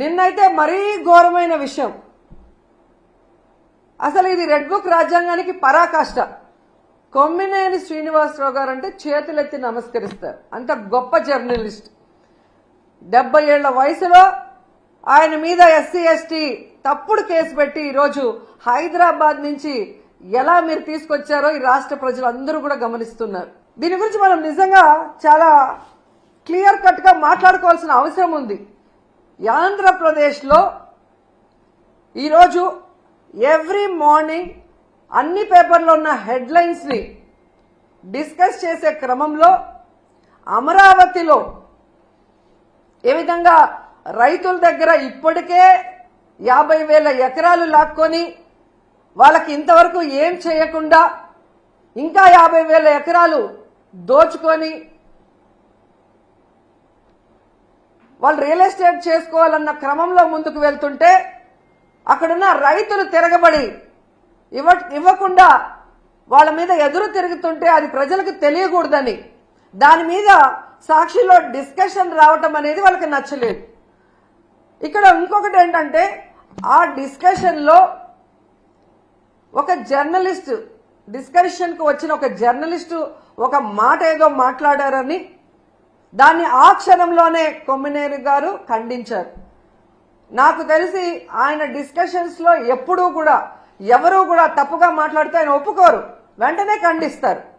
నిన్నైతే మరీ ఘోరమైన విషయం. అసలు ఇది రెడ్ బుక్ రాజ్యాంగానికి పరాకాష్ట. కొమ్మినేని శ్రీనివాసరావు గారు అంటే చేతులెత్తి నమస్కరిస్తారు. అంత గొప్ప జర్నలిస్ట్. డెబ్బై ఏళ్ళ వయసులో ఆయన మీద ఎస్సీ ఎస్టీ తప్పుడు కేసు పెట్టి ఈరోజు హైదరాబాద్ నుంచి ఎలా మీరు తీసుకొచ్చారో ఈ రాష్ట్ర ప్రజలు అందరూ కూడా గమనిస్తున్నారు. దీని గురించి మనం నిజంగా చాలా క్లియర్ కట్గా మాట్లాడుకోవాల్సిన అవసరం ఉంది. ఆంధ్రప్రదేశ్లో ఈరోజు ఎవ్రీ మార్నింగ్ అన్ని పేపర్లో ఉన్న హెడ్లైన్స్ని డిస్కస్ చేసే క్రమంలో అమరావతిలో ఏ విధంగా రైతుల దగ్గర ఇప్పటికే యాభై వేల ఎకరాలు లాక్కొని వాళ్ళకి ఇంతవరకు ఏం చేయకుండా ఇంకా యాభై వేల ఎకరాలు దోచుకొని వాళ్ళు రియల్ ఎస్టేట్ చేసుకోవాలన్న క్రమంలో ముందుకు వెళ్తుంటే అక్కడున్న రైతులు తిరగబడి ఇవ్వ ఇవ్వకుండా వాళ్ళ మీద ఎదురు తిరుగుతుంటే అది ప్రజలకు తెలియకూడదని. దాని మీద సాక్షిలో డిస్కషన్ రావటం అనేది వాళ్ళకి నచ్చలేదు. ఇక్కడ ఇంకొకటి ఏంటంటే ఆ డిస్కషన్లో ఒక జర్నలిస్ట్ డిస్కషన్కు వచ్చిన ఒక జర్నలిస్టు ఒక మాట ఏదో మాట్లాడారని దాన్ని ఆ క్షణంలోనే కొమ్మినేరు గారు ఖండించారు. నాకు తెలిసి ఆయన డిస్కషన్స్లో ఎప్పుడూ కూడా ఎవరూ కూడా తప్పుగా మాట్లాడితే ఆయన ఒప్పుకోరు. వెంటనే ఖండిస్తారు.